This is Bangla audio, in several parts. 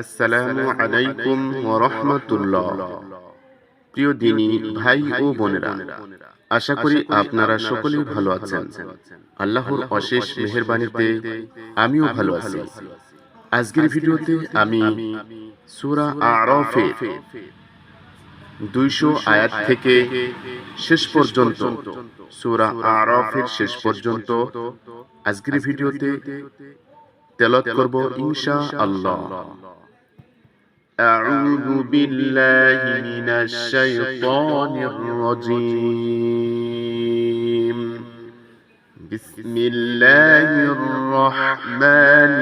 আসসালামু আলাইকুম রাহমাতুল্লাহ প্রিয় দিনী ভাই ও বোনেরা, আশা করি আপনারা সকলেই ভালো আছেন। আল্লাহর অশেষ মেহেরবানিতে আমিও ভালো আছি। আজকের ভিডিওতে আমি সূরা আরাফে দুইশো আয়াত থেকে শেষ পর্যন্ত, সূরা আরাফের শেষ পর্যন্ত আজকের ভিডিওতে তেলাওয়াত করব ইনশাআল্লাহ। أعوذ بالله من الشيطان الرجيم. بسم الله الرحمن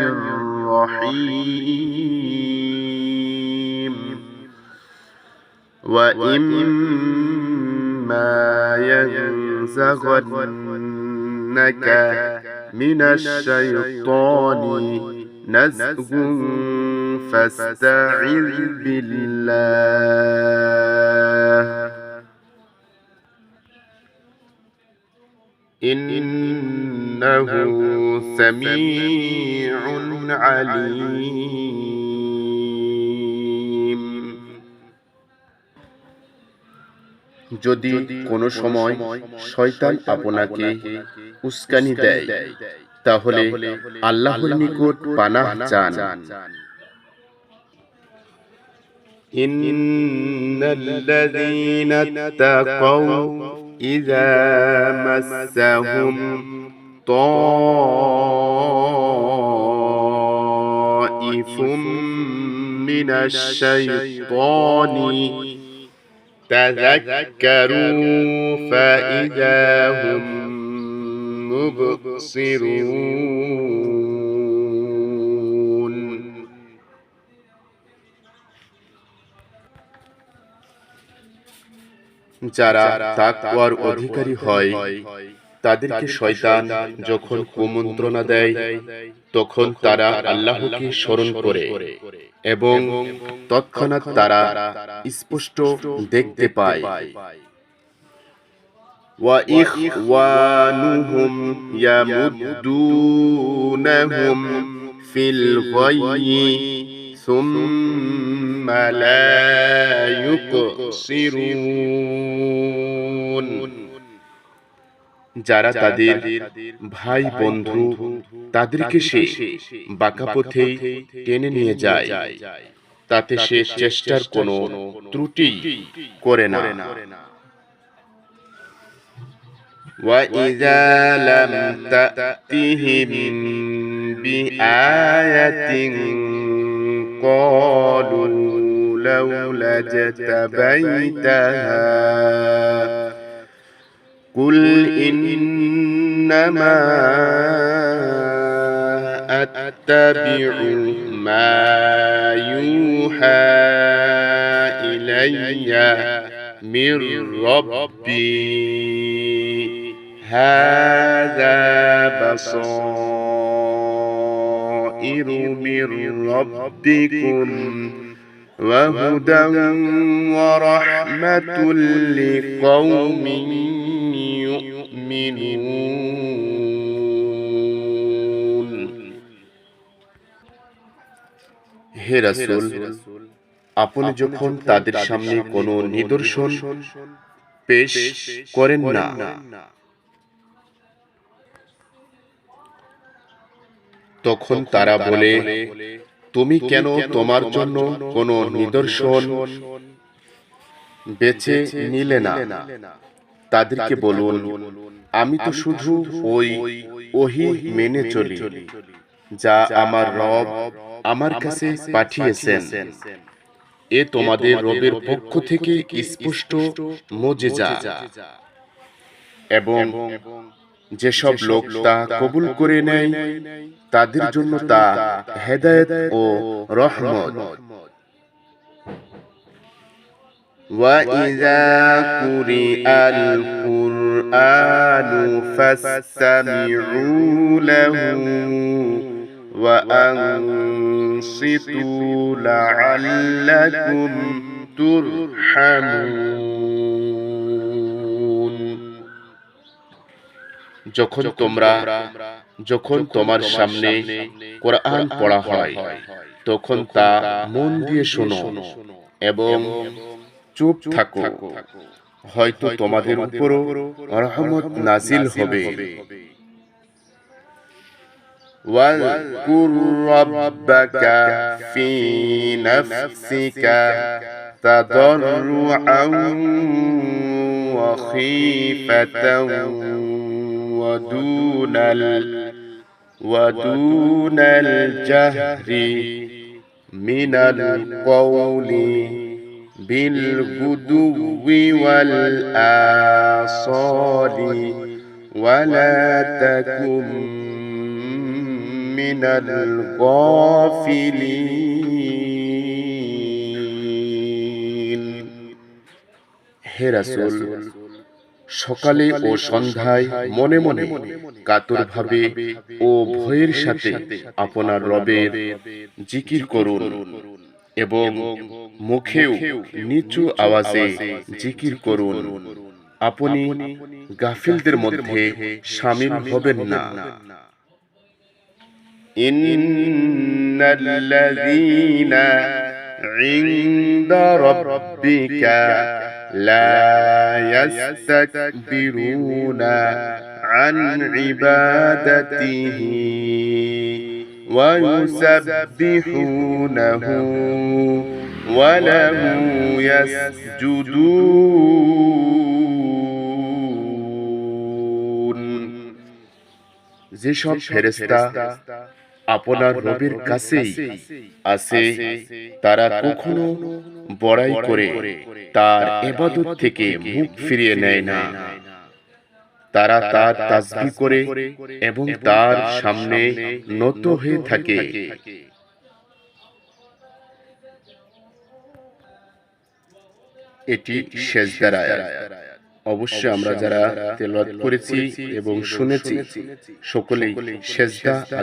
الرحيم. وإما ينزغنك من الشيطان نزغ فاستعذ بالله إنه سميع عليم যদি কোনো সময় শয়তান আপনাকে উস্কানি দেয় তাহলে আল্লাহর নিকট পানাহ চান إن الذين اتقوا إذا مسهم طائف من الشيطان تذكروا فإذا هم مبصرون. যারা তাকওয়ার অধিকারী হয় তাদেরকে শয়তান যখন কুমন্ত্রণা দেয় তখন তারা আল্লাহকে স্মরণ করে এবং তৎক্ষণাৎ তারা স্পষ্ট দেখতে পায় وإخوانهم يمدونهم في الغي ثم لا يقصرون যারা তাদের ভাই বন্ধু তাদেরকে সে বাঁকা পথে টেনে নিয়ে যায় তাতে সে চেষ্টার কোনো ত্রুটি করে না وإذا لم تأتهم بآية قالوا لولا اجتبيتها قل إنما أتبع ما يوحى إلي من ربي. هذا بصائر من ربكم وهدى ورحمة لقوم يؤمنون হে রাসূল আপনি যখন তাদের সামনে কোনো নিদর্শন পেশ করেন না তখন তারা বলে তুমি কেন তোমার জন্য কোনো নিদর্শন বেছে নিলে না? তাদেরকে বলুন আমি তো শুধু ওই ওহি মেনে চলি যা আমার রব আমার কাছে পাঠিয়েছেন। এ তোমাদের রবের পক্ষ থেকে স্পষ্ট মজে যা এবং যেসব লোক তা কবুল করে নেয় তাদের জন্য তা হেদায়েত ও রহমত وإذا قرئ القرآن فاستمعوا له وأنصتوا لعلكم ترحمون যখন তোমরা যখন তোমার সামনে কোরআন পড়া হয় তখন তা মন দিয়ে শোনো এবং চুপ থাকো হয়তো তোমাদের উপরও রহমত নাজিল হবে واذكر ربك في نفسك تضرعا وخيفة ودون ال ودون الجهر من القول بالغدو والآصال ولا تكن من الغافلين হে রাসূল সকালে ও সন্ধ্যায় মনে মনে কাতরভাবে ও ভয়ের সাথে আপনার রবের জিকির করুন এবং মুখেও নিচু আওয়াজে জিকির করুন আপনি গাফিলদের মধ্যে শামিল হবেন না إن الذين عند ربك لا يستكبرون عن عبادته ويسبحونه وله يسجدون যেসব ফেরেস্তা আপনার রবের কাছেই আছে তারা কখনো বড়াই করে তার এবাদত থেকে মুখ ফিরিয়ে নেয় না। তারা তার তাসবি করে এবং তার সামনে নত হয়ে থাকে। এটি শেষ আয়াত। অবশ্যই আমরা যারা তেলাওয়াত করেছি এবং শুনেছি সকলেই সেজদা